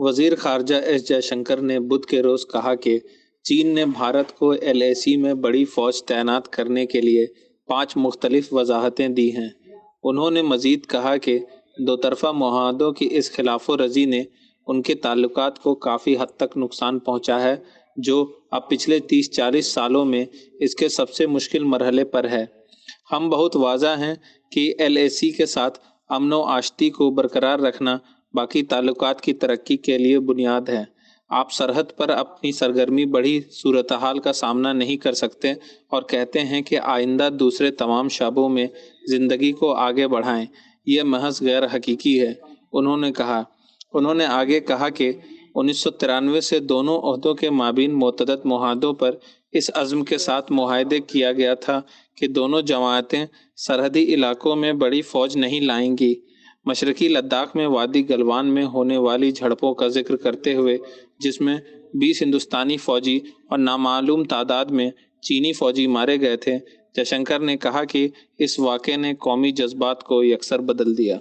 वज़ीर खारजा एस जयशंकर ने बुध के रोज कहा कि चीन ने भारत को एलएसी में बड़ी फौज तैनात करने के लिए पाँच मुख्तलिफ़ वजाहतें दी हैं। उन्होंने मजीद कहा कि दो तरफा की इस खिलाफ रज़ी ने उनके ताल्लुकात को काफ़ी हद तक नुकसान पहुँचा है, जो अब पिछले 30-40 सालों में इसके सबसे मुश्किल मरहले पर है। हम बहुत वाजा हैं कि एल ए सी के साथ अमन आश्ती को बरकरार रखना बाकी ताल्लुकात की तरक्की के लिए बुनियाद है। आप सरहद पर अपनी सरगर्मी बड़ी सूरत हाल का सामना नहीं कर सकते और कहते हैं कि आइंदा दूसरे तमाम शबों में ज़िंदगी को आगे बढ़ाएँ, यह महज गैर हकीकी है, उन्होंने कहा। उन्होंने आगे कहा कि उन्नीस सौ तिरानवे से दोनों अहदों के माबीन मतदत महादों पर इस अज़म के साथ माहदे किया गया था कि दोनों जमातें सरहदी इलाकों में बड़ी फ़ौज नहीं लाएँगी। मशरकी लद्दाख में वादी गलवान में होने वाली झड़पों का ज़िक्र करते हुए, जिसमें 20 हिंदुस्तानी फौजी और नामालूम तादाद में चीनी फौजी मारे गए थे, जयशंकर ने कहा कि इस वाक़े ने कौमी जज्बात को यकसर बदल दिया।